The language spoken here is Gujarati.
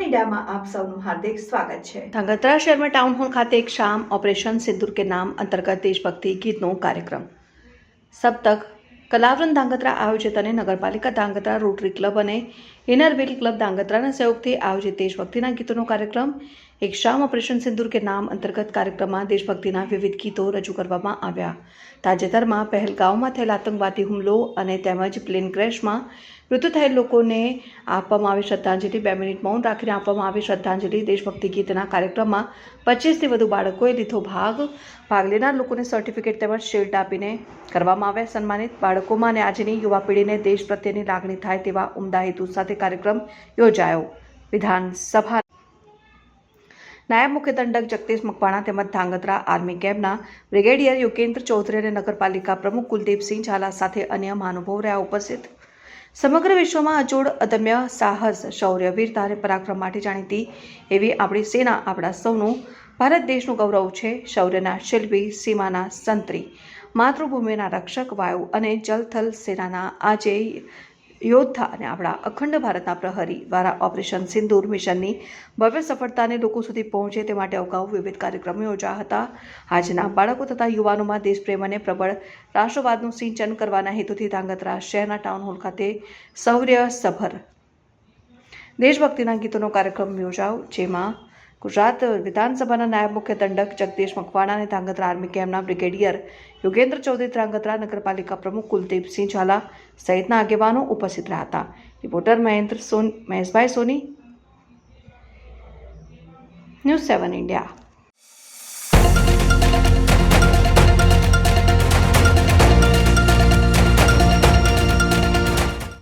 ઇન્ડિયામાં આપ સૌનું હાર્દિક સ્વાગત છે. ધાંગધ્રા શહેરમાં ટાઉન હોલ ખાતે એક શામ ઓપરેશન સિંદુર કે નામ અંતર્ગત દેશભક્તિ ગીતનો કાર્યક્રમ. સપ્તક કલાવરન ધાંગધ્રા આયોજિત અને નગરપાલિકા ધાંગધ્રા રોટરી ક્લબ અને ઇનરવેલ ક્લબ ધાંગધ્રાના સહયોગથી આયોજિત દેશભક્તિના ગીતોનો કાર્યક્રમ. એક શામ ઓપરેશન સિંદૂર કે નામ અંતર્ગત કાર્યક્રમમાં દેશભક્તિના વિવિધ ગીતો રજૂ કરવામાં આવ્યા. તાજેતરમાં પહેલગાંવમાં થયેલ આતંકવાદી હુમલો અને તેમજ પ્લેન ક્રેશમાં મૃત્યુ થયેલ લોકોને આપવામાં આવી શ્રદ્ધાંજલિ, બે મિનિટ મૌન રાખીને આપવામાં આવી શ્રદ્ધાંજલિ, દેશભક્તિ ગીતના કાર્યક્રમમાં પચીસથી વધુ બાળકોએ લીધો ભાગ. ભાગ લેનાર લોકોને સર્ટિફિકેટ તેમજ શિલ્ડ આપીને કરવામાં આવ્યા. સન્માનિત બાળકોમાં અને આજની યુવા પેઢીને દેશ પ્રત્યેની લાગણી થાય તેવા ઉમદા હેતુ સાથે કાર્યક્રમ યોજાયો. વિધાનસભા નાયબ મુખ્ય દંડક જગદીશ મકવાણા તેમજ ધાંગધ્રા આર્મી કેમ્પના બ્રિગેડિયર યોગેન્દ્ર ચૌધરી અને નગરપાલિકા પ્રમુખ કુલદીપસિંહ ઝાલા સાથે અન્ય મહાનુભાવો રહ્યા ઉપસ્થિત. સમગ્ર વિશ્વમાં અજોડ અદમ્ય સાહસ, શૌર્ય, વીરતા અને પરાક્રમ માટે જાણીતી એવી આપણી સેના આપણા સૌનું, ભારત દેશનું ગૌરવ છે શૌર્યના શિલ્પી, સીમાના સંત્રી, માતૃભૂમિના રક્ષક, વાયુ અને જલથલ સેનાના આજે યોદ્ધા અને આપણા અખંડ ભારતના પ્રહરી દ્વારા ઓપરેશન સિંદૂર મિશનની ભવ્ય સફળતાને લોકો સુધી પહોંચે તે માટે અગાઉ વિવિધ કાર્યક્રમો યોજાયા હતા. આજના બાળકો તથા યુવાનોમાં દેશપ્રેમ અને પ્રબળ રાષ્ટ્રવાદનું સિંચન કરવાના હેતુથી ધાંગધ્રા શહેરના ટાઉન હોલ ખાતે શૌર્ય સભર દેશભક્તિના ગીતોનો કાર્યક્રમ યોજાયો, જેમાં ગુજરાત વિધાનસભાના નાયબ મુખ્ય દંડક જગદીશ મકવાણા અને ધ્રાંગધ્રા આર્મી કેમ્પના બ્રિગેડિયર યોગેન્દ્ર ચૌધરી ધ્રાંગધ્રા નગરપાલિકા પ્રમુખ કુલદીપસિંહ ઝાલા સહિતના આગેવાનો ઉપસ્થિત રહ્યા હતા. રિપોર્ટર મહેન્દ્ર સોન Maheshbhai Soni. News seven India.